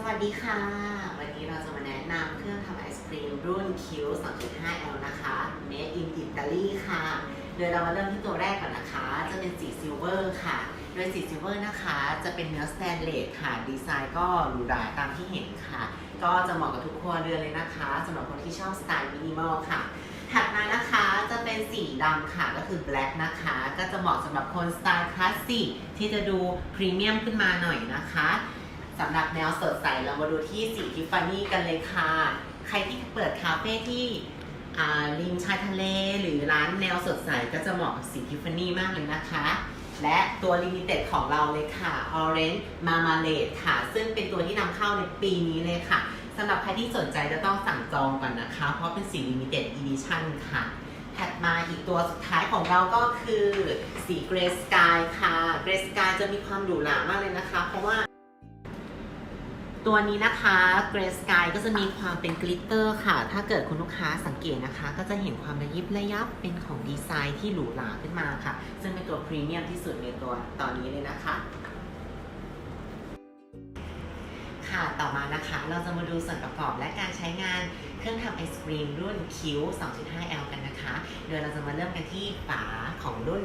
สวัสดีค่ะ วันนี้เราจะมาแนะนำเครื่องทำไอศครีมรุ่น Q 2.5L นะคะ Made in Italy ค่ะ โดยเรามาเริ่มที่ตัวแรกก่อนนะคะ จะเป็นสีซิลเวอร์ค่ะ โดยสีซิลเวอร์นะคะ จะเป็นเนื้อสแตนเลสค่ะ ดีไซน์ก็หรูหราตามที่เห็นค่ะ ก็จะเหมาะกับทุกครัวเรือนเลยนะคะสำหรับคนที่ชอบสไตล์มินิมอลค่ะ ถัดมานะคะจะเป็นสีดำค่ะ ก็คือ black นะคะ ก็จะเหมาะสำหรับคนสไตล์คลาสสิกที่จะดูพรีเมียมขึ้นมาหน่อยนะคะ สำหรับแนวสดใสเรามาดูที่สีทิฟฟานี่กันเลยค่ะ ใครที่เปิดคาเฟ่ที่ริมชายทะเลหรือร้านแนวสดใสก็จะเหมาะกับสีทิฟฟานี่มากเลยนะคะ และตัวลิมิเต็ดของเราเลยค่ะ Orange Marmalade ค่ะ ซึ่งเป็นตัวที่นำเข้าในปีนี้เลยค่ะสำหรับใครที่สนใจจะต้องสั่งจองก่อนนะคะ เพราะเป็นสี Limited Edition ค่ะ ถัดมาอีกตัวสุดท้ายของเราก็คือสี Grey Sky ค่ะ Grey Sky จะมีความหรูหรามากเลยนะคะ เพราะว่า ตัวนี้นะคะ Grey Sky ก็จะมีความเป็นกลิตเตอร์ค่ะ ถ้าเกิดคุณลูกค้าสังเกตนะคะ ก็จะเห็นความระยิบระยับเป็นของดีไซน์ที่หรูหราขึ้นมาค่ะ ซึ่งเป็นตัวพรีเมียมที่สุดในตัวตอนนี้เลยนะคะค่ะ ต่อมานะคะ เราจะมาดูส่วนประกอบและการใช้งานเครื่องทำไอศครีมรุ่น Q 2.5L กันนะคะ โดยเราจะมาเริ่มกันที่ฝาของรุ่น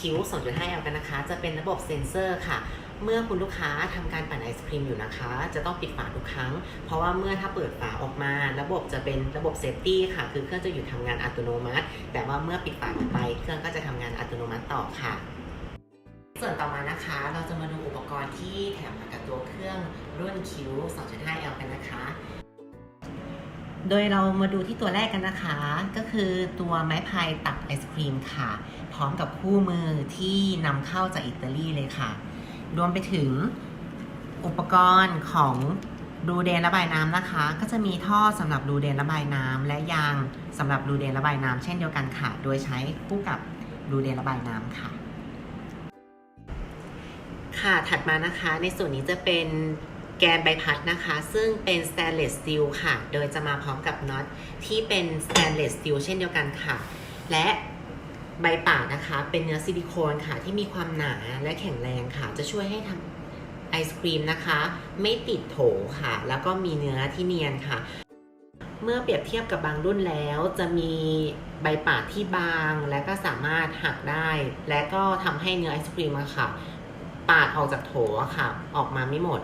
Q 2.5L กันนะคะ จะเป็นระบบเซ็นเซอร์ค่ะ เมื่อคุณลูกค้าทำการปั่นไอศครีมอยู่นะคะ จะต้องปิดฝาทุกครั้ง เพราะว่าเมื่อถ้าเปิดฝาออกมา ระบบจะเป็นระบบเซฟตี้ค่ะ คือเครื่องจะหยุดทำงานอัตโนมัติ แต่ว่าเมื่อปิดฝาไป เครื่องก็จะทำงานอัตโนมัติต่อค่ะส่วนต่อมานะคะ เราจะมาดูอุปกรณ์ที่แถมมากับตัวเครื่องรุ่น Q 2.5L กันนะคะ โดยเรามาดูที่ตัวแรกกันนะคะ ก็คือตัวไม้พายตักไอศครีมค่ะ พร้อมกับคู่มือที่นำเข้าจากอิตาลีเลยค่ะ รวมไปถึงอุปกรณ์ของรูเดนระบายน้ำนะคะ ก็จะมีท่อสำหรับรูเดนระบายน้ำและยางสำหรับรูเดนระบายน้ำเช่นเดียวกันค่ะ โดยใช้คู่กับรูเดนระบายน้ำค่ะ ค่ะถัดมานะคะในส่วนนี้จะเป็น แกนใบพัดนะคะ ซึ่งเป็น stainless steel ค่ะ โดยจะมาพร้อมกับน็อตที่เป็น stainless steel เช่นเดียวกันค่ะ และใบปากนะคะ เป็นเนื้อซิลิโคนค่ะ ที่มีความหนาและแข็งแรงค่ะ จะช่วยให้ทำไอศครีมนะคะ ไม่ติดโถค่ะ แล้วก็มีเนื้อที่เนียนค่ะ เมื่อเปรียบเทียบกับบางรุ่นแล้ว จะมีใบปาดที่บาง และก็สามารถหักได้ และก็ทำให้เนื้อไอศครีมอะค่ะ ปาดออกจากโถค่ะ ออกมาไม่หมด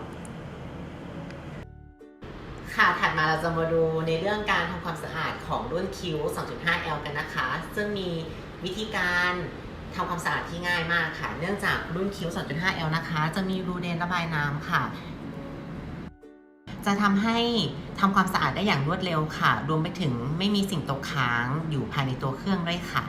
ค่ะ ถัดมาเราจะมาดูในเรื่องการทำความสะอาดของรุ่น Q 2.5L กันนะคะ ซึ่งมีวิธีการทำความสะอาดที่ง่ายมากค่ะ เนื่องจากรุ่น Q 2.5L นะคะ จะมีรูเดนระบายน้ำค่ะ จะทำให้ทำความสะอาดได้อย่างรวดเร็วค่ะ รวมไปถึงไม่มีสิ่งตกค้างอยู่ภายในตัวเครื่องด้วยค่ะ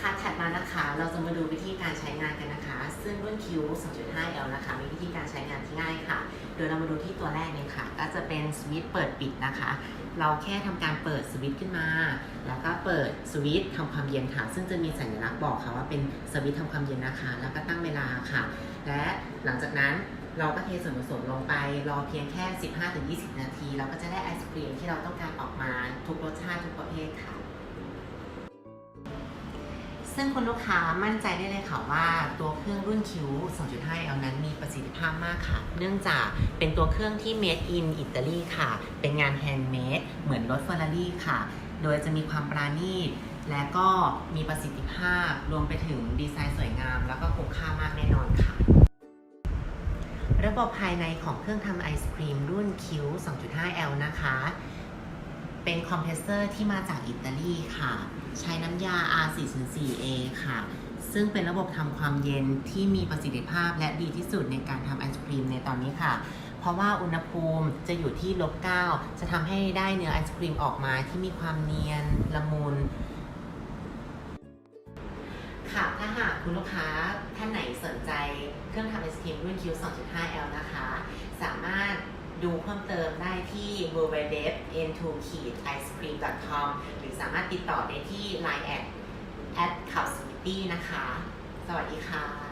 ค่ะ ถัดมานะคะ เราจะมาดูวิธีการใช้งานกันนะคะ ซึ่งรุ่น Q 2.5L นะคะ มีวิธีการใช้งานที่ง่ายค่ะ โดยเรามาดูที่ตัวแรกเลยค่ะ ก็จะเป็นสวิตช์เปิดปิดนะคะ เราแค่ทำการเปิดสวิตช์ขึ้นมา แล้วก็เปิดสวิตช์ทำความเย็นค่ะ ซึ่งจะมีสัญลักษณ์บอกค่ะว่าเป็นสวิตช์ทำความเย็นนะคะ แล้วก็ตั้งเวลาค่ะ และหลังจากนั้นเราก็เทส่วนผสมลงไป รอเพียงแค่ 15-20 นาที เราก็จะได้ไอศครีมที่เราต้องการออกมาทุกรสชาติทุกประเภทค่ะ ซึ่งคุณลูกค้ามั่นใจได้เลยค่ะว่าตัวเครื่องรุ่น Q 2.5L นั้นมีประสิทธิภาพมากค่ะ เนื่องจากเป็นตัวเครื่องที่ made in อิตาลีค่ะ เป็นงาน handmade เหมือนรถ Ferrari ค่ะ โดยจะมีความปราณีตและก็มีประสิทธิภาพรวมไปถึงดีไซน์สวยงาม แล้วก็คุ้มค่ามากแน่นอนค่ะ ระบบภายในของเครื่องทำไอศครีมรุ่น Q 2.5L นะคะ เป็นคอมเพรสเซอร์ที่มาจากอิตาลีค่ะ ใช้น้ำยา R404A ค่ะ ซึ่งเป็นระบบทำความเย็นที่มีประสิทธิภาพและดีที่สุดในการทำไอศครีมในตอนนี้ค่ะ เพราะว่าอุณหภูมิจะอยู่ที่ลบ9จะทำให้ได้เนื้อไอศครีมออกมาที่มีความเนียนละมุนค่ะ ถ้าหากคุณลูกค้าท่านไหนสนใจเครื่องทำไอศครีมรุ่น Q 2.5L นะคะ สามารถ ดูเพิ่มเติมได้ที่ www.n2-icecream.com หรือสามารถติดต่อได้ที่ Line at at c u p s w e e t y นะคะ สวัสดีค่ะ